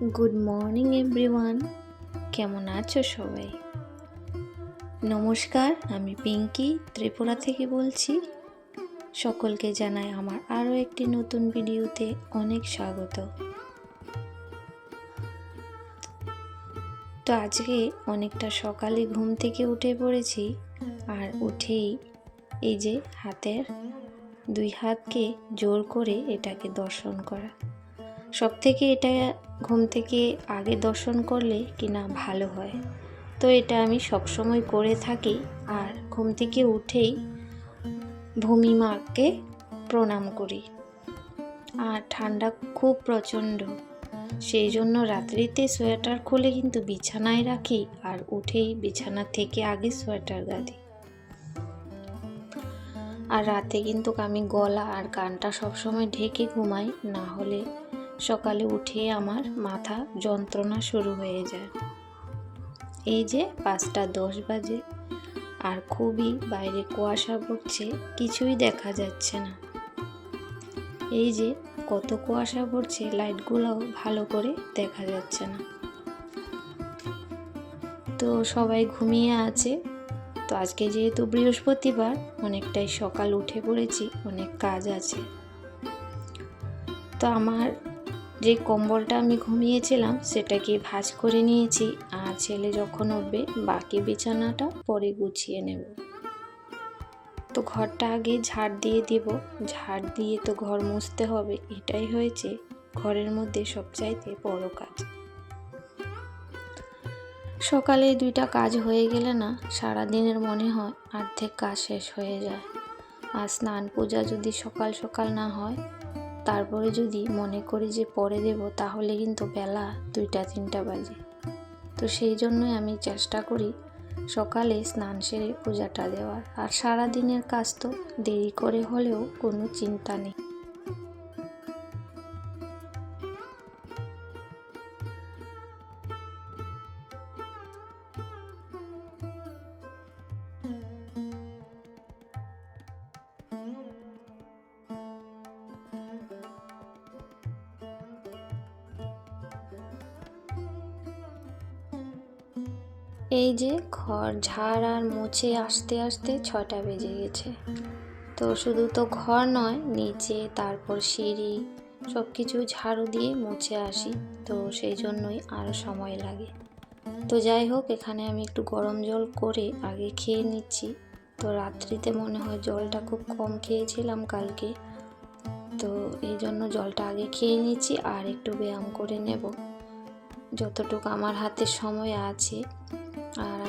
Good morning everyone কেমন আছো সবাই? নমস্কার, আমি পিঙ্কি, ত্রিপুরা থেকে বলছি। সকলকে জানাই আমার আরও একটি নতুন ভিডিওতে অনেক স্বাগত। তো আজকে অনেকটা সকালে ঘুম থেকে উঠে পড়েছি আর উঠেই এই যে হাতের দুই হাতকে জোর করে এটাকে দর্শন করা। সব থেকে এটা ঘুম থেকে আগে দর্শন করলে কিনা ভালো হয়। তো এটা আমি সবসময় করে থাকি আর ঘুম থেকে উঠেই ভূমি মাকে প্রণাম করি। আর ঠান্ডা খুব প্রচণ্ড। সেই জন্য রাত্রিতে সোয়েটার খুলে কিন্তু বিছানায় রাখি আর উঠেই বিছানা থেকে আগে সোয়েটার গাদি আর রাতে কিন্তু আমি গলা আর কানটা সবসময় ঢেকে ঘুমাই, না হলে সকালে উঠে আমার মাথা যন্ত্রণা শুরু হয়ে যায়। এই যে পাঁচটা দশ বাজে আর খুবই বাইরে কুয়াশা পড়ছে, কিছুই দেখা যাচ্ছে না। এই যে কত কুয়াশা পড়ছে, লাইটগুলোও ভালো করে দেখা যাচ্ছে না। তো সবাই ঘুমিয়ে আছে। তো আজকে যেহেতু বৃহস্পতিবার, অনেকটাই সকাল উঠে পড়েছি, অনেক কাজ আছে। তো আমার যে কম্বলটা আমি ঘুমিয়েছিলাম সেটাকে ভাজ করে নিয়েছি আর ছেলে যখন উঠবে বাকি বিছানাটা পরে গুছিয়ে নেব। তো ঘরটা আগে ঝাড় দিয়ে দিব। ঝাড় দিয়ে তো ঘর মুছতে হবে। এটাই হয়েছে ঘরের মধ্যে সবচাইতে বড় কাজ। সকালে দুইটা কাজ হয়ে গেলে না সারা দিনের মনে হয় অর্ধেক কাজ শেষ হয়ে যায়। আর স্নান পূজা যদি সকাল সকাল না হয় তারপরে যদি মনে করি যে পরে দেব, তাহলে কিন্তু বেলা দুইটা, তিনটা বাজে। তো সেই জন্যই আমি চেষ্টা করি সকালে স্নান সেরে পূজাটা দেওয়ার। আর সারা দিনের কাজ তো দেরি করে হলেও কোনো চিন্তা নেই। এই যে ঘর, ঝাড় আর মুছে আসতে আসতে ছটা বেজে গেছে। তো শুধু তো ঘর নয়, নিচে, তারপর সিঁড়ি সব কিছু ঝাড়ু দিয়ে মুছে আসি। তো সেই জন্যই আরও সময় লাগে। তো যাই হোক, এখানে আমি একটু গরম জল করে আগে খেয়ে নিচ্ছি। তো রাত্রিতে মনে হয় জলটা খুব কম খেয়েছিলাম কালকে। তো এই জন্য জলটা আগে খেয়ে নিচ্ছি আর একটু ব্যায়াম করে নেব। যতটুকু আমার হাতে সময় আছে।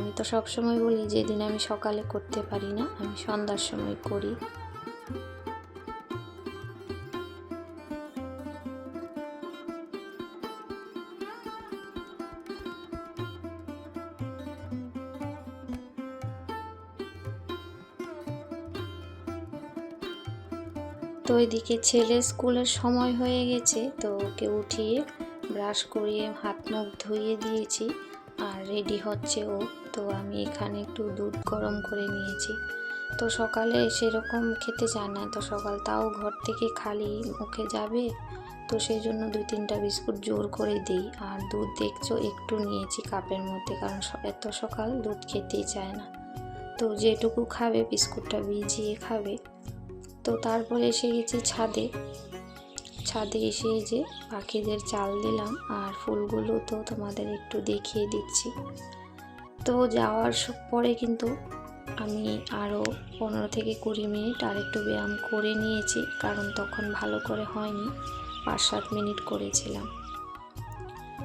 আমি তো সব সময় বলি যেদিন আমি সকালে করতে পারি না, আমি সন্ধ্যার সময় করি। তো ওইদিকে ছেলে স্কুলের সময় হয়ে গেছে, তো ওকে উঠিয়ে ব্রাশ করিয়ে হাত মুখ ধুইয়ে দিয়েছি। আর রেডি হচ্ছে ও। তো আমি এখানে একটু দুধ গরম করে নিয়েছি। তো সকালে সেরকম খেতে চায় না। তো সকাল তাও ঘর থেকে খালি মুখে যাবে। তো সেই জন্য দুই তিনটা বিস্কুট জোর করে দিই। আর দুধ দেখছ, একটু নিয়েছি কাপের মধ্যে, কারণ এত সকাল দুধ খেতেই চায় না। তো যেটুকু খাবে, বিস্কুটটা ভিজিয়ে খাবে। তো তারপরে এসে গেছি ছাদে ছাদে এসে যে পাখিদের চাল দিলাম আর ফুলগুলো তো তোমাদের একটু দেখিয়ে দিচ্ছি। তো যাওয়ার পরে কিন্তু আমি আরও পনেরো থেকে কুড়ি মিনিট আর একটু ব্যায়াম করে নিয়েছি, কারণ তখন ভালো করে হয়নি পাঁচ সাত মিনিট করেছিলাম।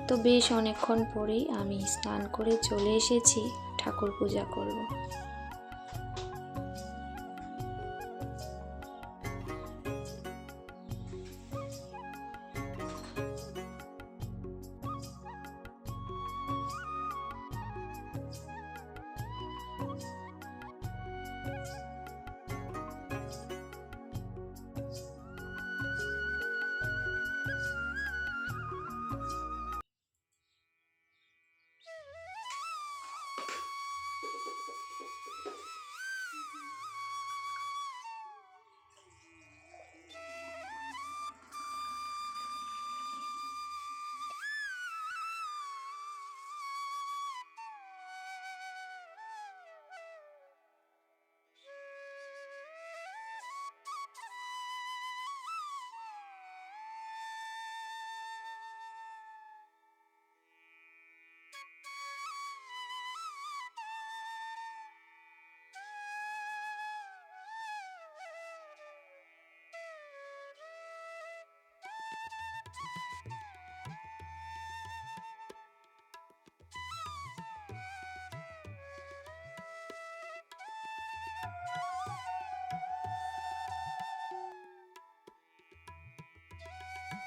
তো বেশ অনেকক্ষণ পরেই আমি স্নান করে চলে এসেছি, ঠাকুর পূজা করব।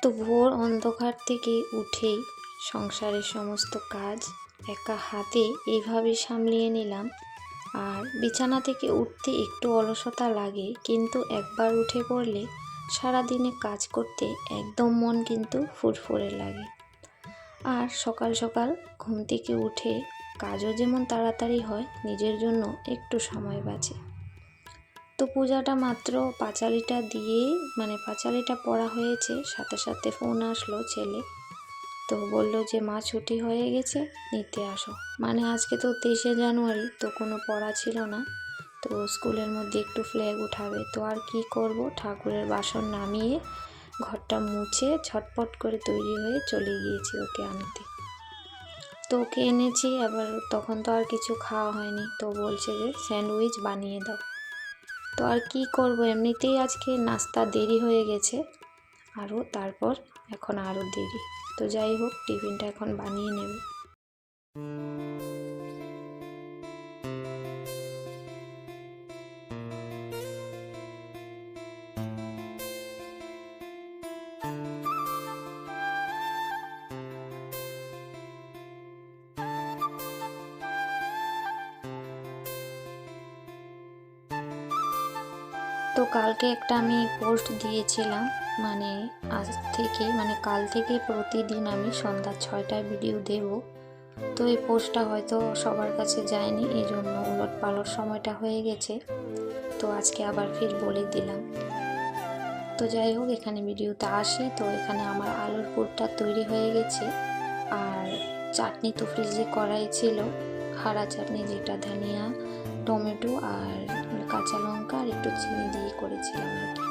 তো ভোর অন্ধকার থেকে উঠেই সংসারের সমস্ত কাজ একা হাতে এইভাবে সামলিয়ে নিলাম। আর বিছানা থেকে উঠতে একটু অলসতা লাগে, কিন্তু একবার উঠে পড়লে সারাদিনে কাজ করতে একদম মন কিন্তু ফুরফুরে লাগে। আর সকাল সকাল ঘুম থেকে উঠে কাজও যেমন তাড়াতাড়ি হয়, নিজের জন্য একটু সময় বাঁচে। তো পূজাটা মাত্র পাঁচালিটা দিয়েই মানে পাঁচালিটা পড়া হয়েছে। সাথে সাথে ফোন আসলো ছেলে। তো বলল যে, মা, ছুটি হয়ে গেছে, নিতে আসো। মানে আজকে তো তেইশে জানুয়ারি, তো কোনো পড়া ছিল না। তো স্কুলের মধ্যে একটু ফ্ল্যাগ উঠাবে। তো আর কি করব? ঠাকুরের বাসন নামিয়ে ঘরটা মুছে ছটপট করে তৈরি হয়ে চলে গিয়েছি ওকে আনতে। তো ওকে এনেছি, আবার তখন তো আর কিছু খাওয়া হয়নি। তো বলছে যে, স্যান্ডউইচ বানিয়ে দাও। তো আর কি করব? এমনিতেই আজকে নাস্তা দেরি হয়ে গেছে। আরও তারপর এখন আরও দেরি। তো যাই হোক, টিফিনটা এখন বানিয়ে নেব। তো কালকে একটা আমি পোস্ট দিয়েছিলাম মানে আজ থেকে মানে কাল থেকে প্রতিদিন আমি সন্ধ্যা ছয়টায় ভিডিও দেব। তো এই পোস্টটা হয়তো সবার কাছে যায়নি এই জন্য উলট পালট সময়টা হয়ে গেছে। তো আজকে আবার ফির বলে দিলাম। তো যাই হোক, এখানে ভিডিওতে আসি। তো এখানে আমার আলুর পুরটা তৈরি হয়ে গেছে। আর চাটনি তো ফ্রিজে করাই ছিল। হারা চাটনি যেটা ধনিয়া, টমেটো আর কাঁচা লঙ্কা আর একটু চিনি দিয়ে করেছিলাম আর কি।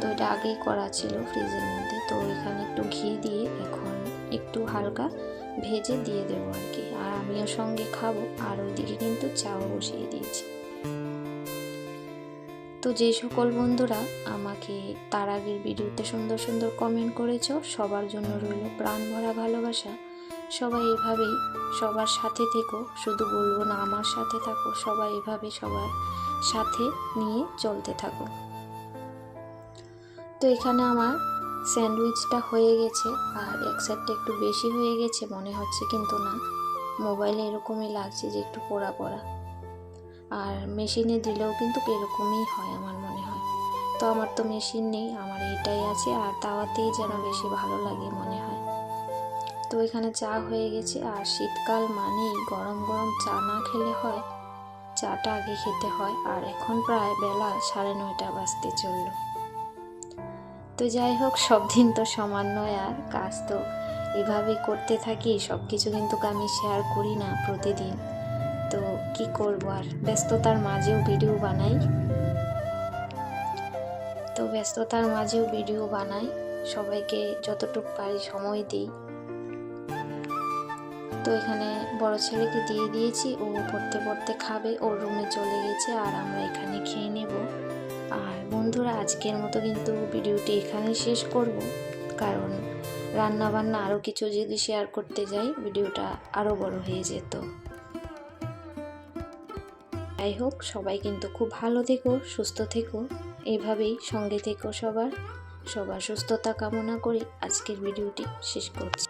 তো এটা আগেই করা ছিল ফ্রিজের মধ্যে। তো এখানে একটু ঘি দিয়ে এখন একটু হালকা ভেজে দিয়ে দেবো আর কি। আর আমিও সঙ্গে খাব। আর ওইদিকে কিন্তু চাও বসিয়ে দিয়েছি। তো যে সকল বন্ধুরা আমাকে তার আগের ভিডিওতে সুন্দর সুন্দর কমেন্ট করেছ, সবার জন্য রইল প্রাণ ভরা ভালোবাসা। সবাই এভাবেই সবার সাথে থেকো, শুধু বলব না আমার সাথে থাকো, সবাই এভাবে সবার সাথে নিয়ে চলতে থাকো। তো এখানে আমার স্যান্ডউইচটা হয়ে গেছে, আর এক সাইডটা একটু বেশি হয়ে গেছে, মনে হচ্ছে কিন্তু না। মোবাইলে এরকমই লাগছে যে একটু পোড়া পোড়া। আর মেশিনে দিলেও কিন্তু এরকমই হয় আমার মনে হয়। তো আমার তো মেশিন নেই, আমার এটাই আছে, আর তাওয়াতেই যেন বেশি ভালো লাগে মনে হয়। তো এখানে চা হয়ে গেছে। আর শীতকাল মানেই গরম গরম চা না খেলে হয়, চাটা আগে খেতে হয়। আর এখন প্রায় বেলা সাড়ে নয়টা বাজতে চলল। তো যাই হোক, সব দিন তো সমান নয় আর কাজ তো এভাবেই করতে থাকি সব কিছু কিন্তু আমি শেয়ার করি না প্রতিদিন। তো কি করব আর? ব্যস্ততার মাঝেও ভিডিও বানাই। তো ব্যস্ততার মাঝেও ভিডিও বানাই। সবাইকে যতটুকু পারি সময় দিই। তো এখানে বড় ছেলেকে দিয়ে দিয়েছি, ও পড়তে পড়তে খাবে, ওর রুমে চলে গেছে আর আমরা এখানে খেয়ে নেব। আর বন্ধুরা, আজকের মতো কিন্তু ভিডিওটি এখানে শেষ করব। কারণ রান্না বান্না আরও কিছু যদি শেয়ার করতে যাই, ভিডিওটা আরও বড় হয়ে যেত। যাই হোক, সবাই কিন্তু খুব ভালো থেকো, সুস্থ থেকো, এভাবেই সঙ্গে থেকো সবার। সবার সুস্থতা কামনা করে। আজকের ভিডিওটি শেষ করছি।